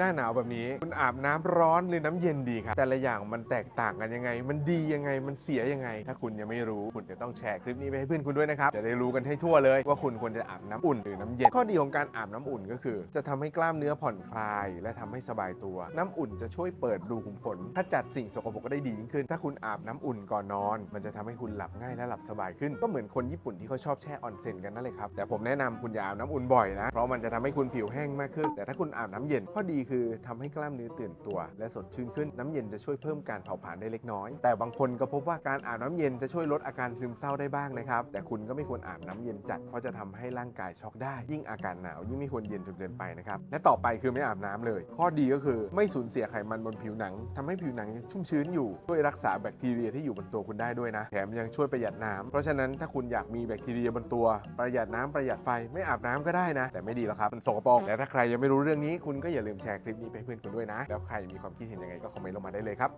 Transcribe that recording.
หน้าหนาวแบบนี้คุณอาบน้ำร้อนหรือน้ำเย็นดีครับ แต่ละอย่างมันแตกต่างกันยังไง มันดียังไงมันเสียยังไง ถ้าคุณยังไม่รู้คุณจะต้องแชร์คลิปนี้ไปให้เพื่อนคุณด้วยนะครับจะได้รู้กันให้ทั่วเลย ว่าคุณควรจะอาบน้ำอุ่นหรือน้ำเย็นข้อดีของการอาบน้ำอุ่นก็คือ จะทำให้กล้ามเนื้อผ่อนคลาย และทำให้สบายตัว น้ำอุ่นจะช่วยเปิดรูขุมขนถ้าจัดสิ่งสกปรกได้ดียิ่งขึ้น ถ้าคุณอาบน้ำอุ่นก่อนนอน มันจะทำให้คุณหลับง่ายและหลับสบายขึ้นก็เหมือนคนญี่ปุ่นที่เขาชอบแช่ออนเซ็นกันนั่นเลยครับแต่ผมแนะนำคุณอย่าอาบน้ำอุ่นบ่อยนะเพราะมันจะทำให้คุณผิวแห้งมากขึ้น แต่ถ้าคุณอาบน้ำเย็นข้อดีคือทำให้กล้ามเนื้อตื่นตัว และสดชื่นขึ้นน้ำเย็นจะช่วยเพิ่มการเผาผลาญได้เล็กน้อย แต่บางคนก็พบว่าการอาบน้ำเย็นจะช่วยลดอาการซึมเศร้าได้บ้างนะครับ แต่คุณก็ไม่ควรอาบน้ำเย็นจัดเพราะจะทำให้ร่างกายช็อกได้ ยิ่งอากาศหนาวยิ่งไม่ควรเย็นจนเกินไปนะครับ และต่อไปคือไม่อาบน้ำเลย ข้อดีก็คือไม่สูญเสียไขมันบนผิวหนังทำให้ผิวหนังชุ่มชื้นอยู่ช่วยรักษาแบคทีเรียที่อยู่บนตัวคุณได้ด้วยนะแถมยังช่วยประหยัดน้ำเพราะฉะนั้นถ้าคุณอยากมีแบคทีเรียบนตัวประหยัดน้ำประหยัดไฟไม่อาบน้ำก็ได้นะ แต่ไม่ดีหรอกครับมันสกปรกและถ้าใครยังไม่รู้เรื่องนี้คุณก็อย่าลืมแชร์คลิปนี้ไปเพื่อนคุณด้วยนะ แล้วใครมีความคิดเห็นยังไงก็คอมเมนต์ลงมาได้เลยครับ